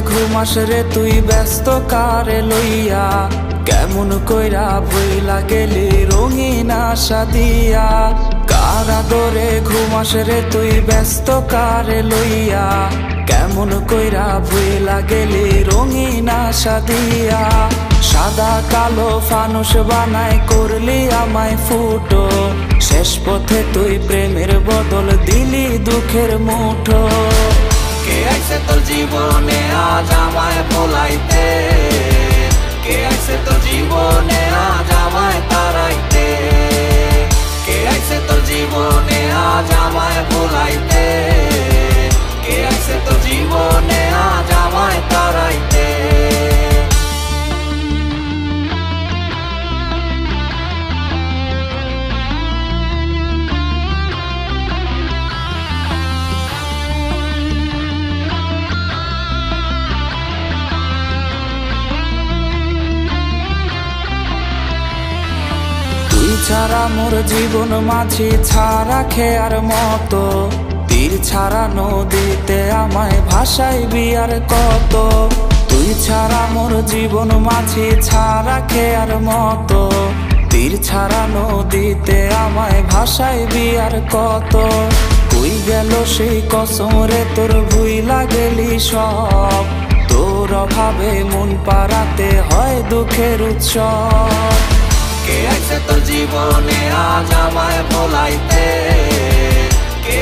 ঘুমাস রে তুই ব্যস্ত কারে লইয়া? কেমন কইরা ভইলা গেলি রঙিন আশা দিয়া? কারা দরে ঘুমাস রে তুই ব্যস্ত কারে লইয়া? কেমন কইরা ভইলা গেলি রঙিন আশা দিয়া? সাদা কালো ফানুস বানায় করলি আমায় ফুটো। শেষ পথে তুই প্রেমের বদল দিলি দুঃখের মুঠো। কে আইছে তোর জীবনে? আজ আমায় ভোলাইতে। ছাড়া মোর জীবন মাঝি ছাড়া খেয়ার মতো। তীর ছাড়া নদীতে আমায় ভাষাই বিয়ার কত। তুই ছাড়া মোর জীবন মাঝি ছাড়া খেয়ার মতো। তীর ছাড়া নদীতে আমায় ভাষাই বিয়ার কত। তুই গেল সেই কসম রে তোর ভুই লাগেলি সব। তোর অভাবে মন পাড়াতে হয় দুঃখের উৎসব। তোর জীবনে আজ আমায় ভোলাইতে। কে